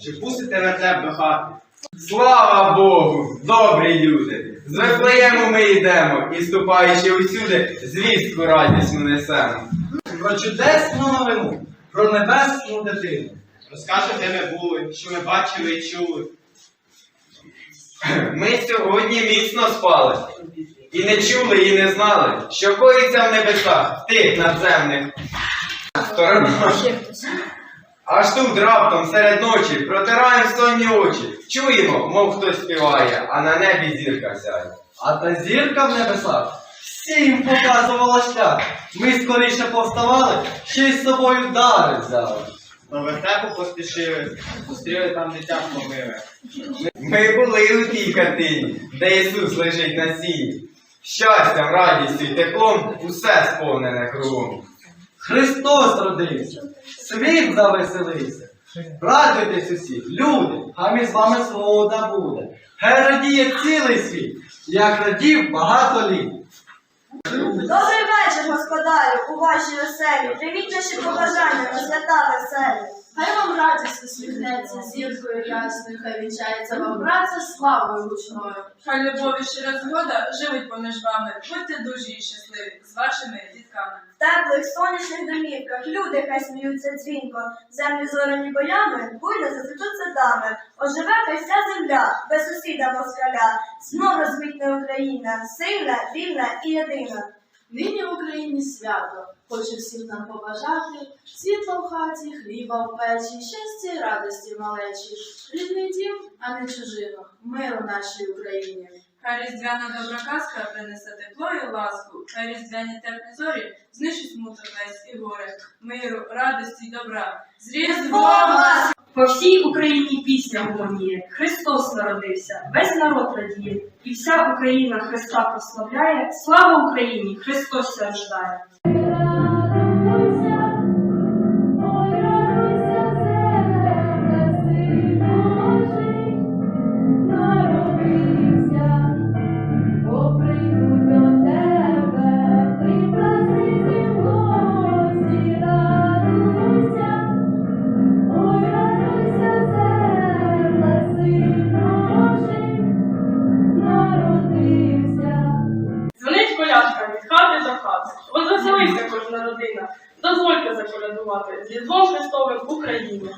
чи пустите рецепт до хати? Слава Богу, добрі люди! З Вифлеєму ми йдемо і, ступаючи усюди, звістку радісну несемо. Про чудесну новину, про небесну дитину. Розкажете, де ми були, що ми бачили і чули. Ми сьогодні міцно спали. І не чули, і не знали, що коїться в небесах, тих надземних сторонах. Аж тут раптом серед ночі протираємо сонні очі. Чуємо, мов хтось співає, а на небі зірка сяє. А та зірка в небесах всім показувала шлях. Ми скоріше повставали, ще й з собою дари взяли. До вертепу поспішили, зустріли там дитя помиле. Ми були у тій хатині, де Ісус лежить на сіні. Щастям, радістю й теплом усе сповнене кругом. Христос родився, світ завеселився. Радуйтесь усі, люди, а з вами свобода буде. Хай радіє цілий світ, як радів багато літ. Добрий вечір, господарю, у вашій оселі. Привіт наші побажання на свята веселі. Хай вам радість усміхнеться зіркою ясною, хай вінчається вам праця славою гучною. Хай любов і щира згода живуть поміж вами. Будьте дужі і щасливі з вашими дітками. В теплих сонячних домівках люди хай сміються дзвінко, землі зорені боями, буйно зацвітуть садами. Оживе хай вся земля, без сусіда москаля, знов розквітне Україна, сильна, вільна і єдина. Нині в Україні свято, хочу всім нам побажати, світла в хаті, хліба в печі, щастя й радості малечі, рідний дім, а не чужину, миру нашій Україні. Хай різдвяна добра казка принесе тепло і ласку. Хай різдвяні теплі зорі знищить смуток весь і горе, миру, радості й добра. З Різдвом! По всій Україні пісня гомоніє, Христос народився, весь народ радіє, і вся Україна Христа прославляє. Слава Україні! Христос рождає! працювати з Різдвом Христовим в Україні.